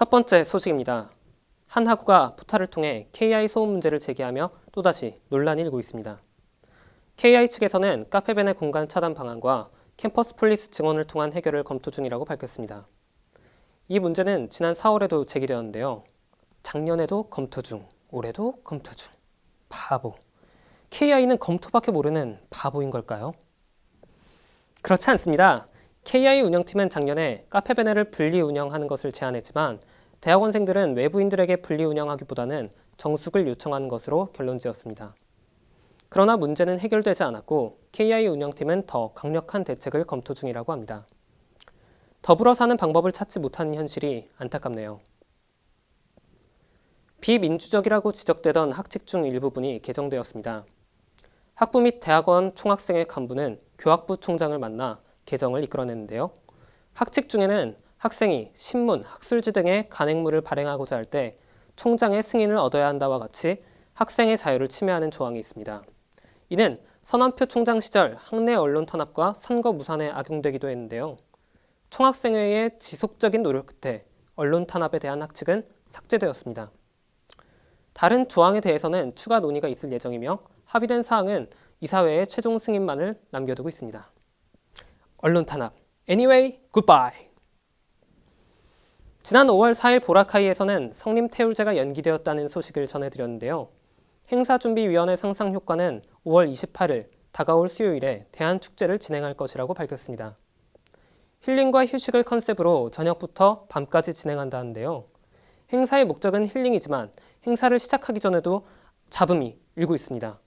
첫 번째 소식입니다. 한 학우가 포탈을 통해 KI 소음 문제를 제기하며 또다시 논란이 일고 있습니다. KI 측에서는 카페벤의 공간 차단 방안과 캠퍼스 폴리스 증언을 통한 해결을 검토 중이라고 밝혔습니다. 이 문제는 지난 4월에도 제기되었는데요. 작년에도 검토 중, 올해도 검토 중. 바보. KI는 검토밖에 모르는 바보인 걸까요? 그렇지 않습니다. KI 운영팀은 작년에 카페베네를 분리 운영하는 것을 제안했지만 대학원생들은 외부인들에게 분리 운영하기보다는 정숙을 요청하는 것으로 결론지었습니다. 그러나 문제는 해결되지 않았고 KI 운영팀은 더 강력한 대책을 검토 중이라고 합니다. 더불어 사는 방법을 찾지 못하는 현실이 안타깝네요. 비민주적이라고 지적되던 학칙 중 일부분이 개정되었습니다. 학부 및 대학원 총학생회 간부는 교학부 총장을 만나 개정을 이끌어냈는데요. 학칙 중에는 학생이 신문, 학술지 등의 간행물을 발행하고자 할 때 총장의 승인을 얻어야 한다와 같이 학생의 자유를 침해하는 조항이 있습니다. 이는 선한표 총장 시절 학내 언론 탄압과 선거 무산에 악용되기도 했는데요. 총학생회의 지속적인 노력 끝에 언론 탄압에 대한 학칙은 삭제되었습니다. 다른 조항에 대해서는 추가 논의가 있을 예정이며 합의된 사항은 이사회의 최종 승인만을 남겨두고 있습니다. 언론 탄압. Anyway, goodbye. 지난 5월 4일 보라카이에서는 성림 태울제가 연기되었다는 소식을 전해드렸는데요. 행사준비위원회 상상 효과는 5월 28일 다가올 수요일에 대한축제를 진행할 것이라고 밝혔습니다. 힐링과 휴식을 컨셉으로 저녁부터 밤까지 진행한다는데요. 행사의 목적은 힐링이지만 행사를 시작하기 전에도 잡음이 일고 있습니다.